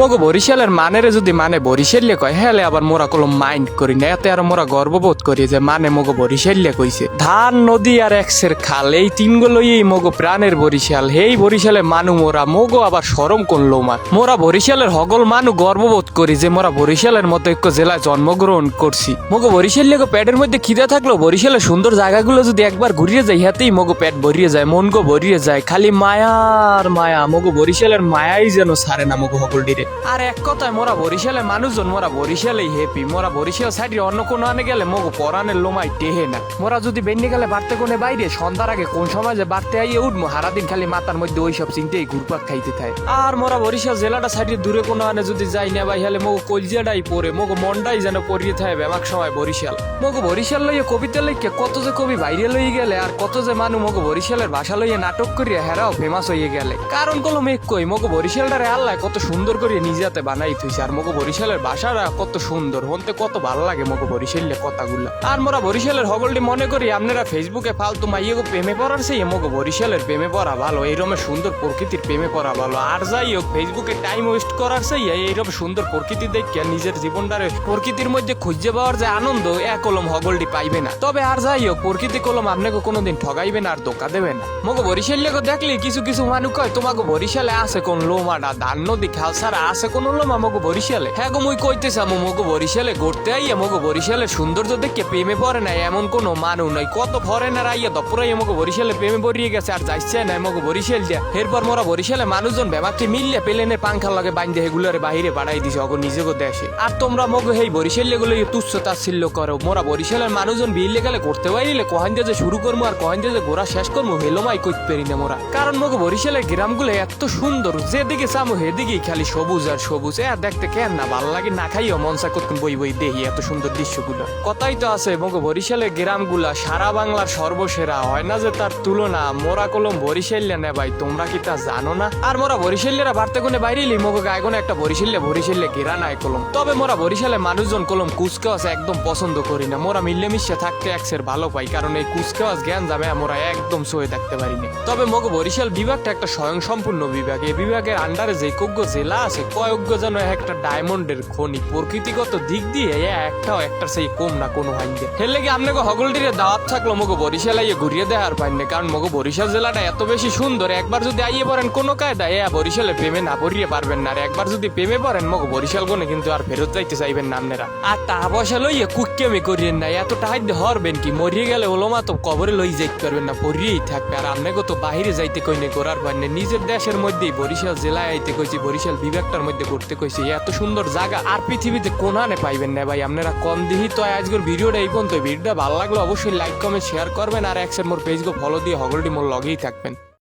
মগো বরিশালের মানেরে যদি মানে বরিশাল্লে কয়, হেলে আবার মোরা কলম মাইন্ড করি না, এতে আর মোরা গর্ববোধ করি যে মানে মগো বরিশাল্লে কইছে, ধান, নদী আর একসের খাল, এই তিনগুলোই মগো প্রাণের বরিশাল, হেই বরিশালে মানু মোরা, মগো আবার সরম করল মা মোরা বরিশালের হগল মানু গর্ববোধ করি যে মোরা বরিশালের মতো এক জেলায় জন্মগ্রহণ করছি। মগো বরিশাল গো পেটের মধ্যে খিদে থাকল বরিশালের সুন্দর জায়গাগুলো যদি একবার ঘুরিয়ে যায় হাতেই মগো পেট ভরিয়ে যায়, মন গো ভরিয়ে যায়, খালি মায়ার মায়া, মগো বরিশালের মায়াই যেন সারে না মগো হকল ডিরে। আর এক কথায় মোরা বরিশালের মানুষজন, মোরা বরিশালেই হ্যাপি মোরা বরিশাল সাইডে অন্য কোনো আনে গেলে মগো পরানের লোমাই টেহে না। মোরা যদি বেন্ডে গেলে বাড়তে কোনে বাইরে, সন্ধ্যার আগে কোন সময় যে বাড়তে আইয়ে উঠবো সারাদিন খালি মাথার মধ্যে ওই সব চিন্তাই ঘুরপাক খাইতে থাকে। আর মোরা বরিশাল জেলাটা সাইডে দূরে কোনো আনে যদি যাই না ভাই হলে মগো কলজিয়াটাই পড়ে মগো মনটাই যেন পরিয়ে থাকে বেমাক সময় বরিশাল। মগো বরিশাল লইয়ে কবিতা লইকে কত যে কবি বাইরে লইয়ে গেলে, আর কত যে মানু মগো বরিশালের ভাষা লইয়ে নাটক করিয়া হেরাও ফেমাস হইয়ে গেলে। কারণ কলম এক কই মগো বরিশালটারে আল্লাহ কত সুন্দর করে নিজেতে বানাই থইছে। আর মগো বরিশালের ভাষাটা কত সুন্দর, হনতে কত ভালো লাগে মগো বরিশালের কথাগুলা। আর মোরা বরিশালের হগলটি মনে করি আপনারা ফেসবুকে ফালতু মাইয়েগো প্রেমে পড়ার সেই মগো বরিশালের প্রেমে পড়া ভালো এইরকম সুন্দর প্রকৃতির প্রেমে পড়া ভালো। আর যাই হোক, ফেসবুকে টাইম ওয়েস্ট করার সেই এইরকম সুন্দর প্রকৃতি দেখে নিজের জীবনটারে প্রকৃতির মধ্যে খুঁজে পাওয়ার যে আনন্দ এক কলম হগলটি পাইবে না। তবে আর যাই হোক, প্রকৃতি কলম আপনাকে কোনোদিন ঠগাইবে না আর ধোকা দেবে না। মগো বরিশাল দেখলি, কিছু কিছু মানুষ কয় তোমাকে বরিশালে আছে কোন লোমাটা ধান নদী, খাল ছাড়া আছে কোন লোমা মগো বরিশালে? হ্যাঁ গো, মুই কইতেছি, আমু মগো বরিশালে ঘুরতে আইয়া মগো বরিশালের সৌন্দর্য দেখে প্রেমে পড়ে না এমন কোনো মানুষ নাই। কত ফরেনার আইয়া দপুরাই মগো বরিশালে প্রেমে পড়িয়ে গেছে, আর যাইছে না মগো বরিশাল দিয়া। এরপর মোরা বরিশালে মানুষজন বেবাকে মিললে পেলেনের পাংখা লাগে বাইন্দে এগুলোরে বাহিরে বাড়াই দিছে, অগো নিজেকে দেশে। আর তোমরা মগো হেই বরিশালগুলো তুচ্ছ তাচ্ছিল্য করো। মোরা বরিশালের মানুষজন বিলে গেলে করতে পারিলে কহান যে শুরু করব আর কহেন যে ঘোরা শেষ করব হেলোমাই করতে পারি না মোরা। কারণ মগো বরিশালের গ্রামগুলো এত সুন্দর, যেদিকে চামো হেদিকেই খালি সবুজ আর সবুজ। আর দেখতে কেন না, ভালো লাগে না খাইও মনসা কতক্ষণ বই বই দেখি, এত সুন্দর দৃশ্যগুলো। কথাই তো আছে, মগো বরিশালের গ্রামগুলা সারা বাংলার সর্বসেরা, হয় না যে তার তুলনা? মোরা কলম বরিশাল্যা নে ভাই, তোমরা কি তা জানো না? আর মোরা বরিশাল্যেরা বাড়তে কোনে বাইরেলি মগো গায়ে কোনে একটা বরিশাল্যা বরিশাল্যা গেরা নাই কলম। তবে মোরা বরিশালে মানুষজন কলম কুচকাওয়াজ একদম পছন্দ করি না। মোরা মিলেমিশে থাকতে একসের ভালো পাই, কারণ এই কুচকাওয়াজ জ্ঞান যাবে মোরা একদম সয়ে থাকতে পারিনি। তবে মগো বরিশাল বিভাগটা একটা স্বয়ংসম্পূর্ণ বিভাগ। এই বিভাগের আন্ডারে যে কজ্ঞ জেলা আছে কয়েকজ্ঞ যেন একটা ডায়মন্ডের খনি, প্রকৃতিগত দিক দিয়ে একটাও একটার সেই কম না কোনো হাইন্দে হের লেগে আপনাকে হগলটিরে দাওয়াত থাকল, মগো বরিশাল আইয়ে ঘুরিয়ে দেওয়ার পাইন কারণ মগো বরিশাল জেলাটা এত বেশি সুন্দর, একবার যদি আইয়ে পড়েন কোনো কায়দা এ বরিশালে প্রেমে না পড়িয়ে পারবেন না, আর একবার যদি প্রেমে পড়েন, মগো বরিশাল গনে কিন্তু আর ফেরত যাইতে চাইবেন না আপনারা আর টাকা পয়সা লইয়ে কুক্কেমি করিয়েন না, এত টাহাইতে হরবেন কি, মরিয়ে গেলে ওলোমা তো কবরে লই যাইতে পারবেন না, পড়িয়েই থাকবে, আর আপনাকে তো বাহিরে যাইতে কইনে করার পারেন নিজের দেশের মধ্যেই বরিশাল জেলায় আইতে কইছি, বরিশাল বিভাগটার মধ্যে করতে কইছি, এত সুন্দর জায়গা আর পৃথিবীতে কোনানে পাইবেন না ভাই? আপনারা কম দিহি তো আজকের ভিডিওটা এই পর্যন্ত ভিডিওটা ভালো লাগল অবশ্যই লাইক কমেন্ট শেয়ার করবেন আর একসাথে মোর পেজকে ফলো দিয়ে হগলটি মোর লগেই থাকবেন।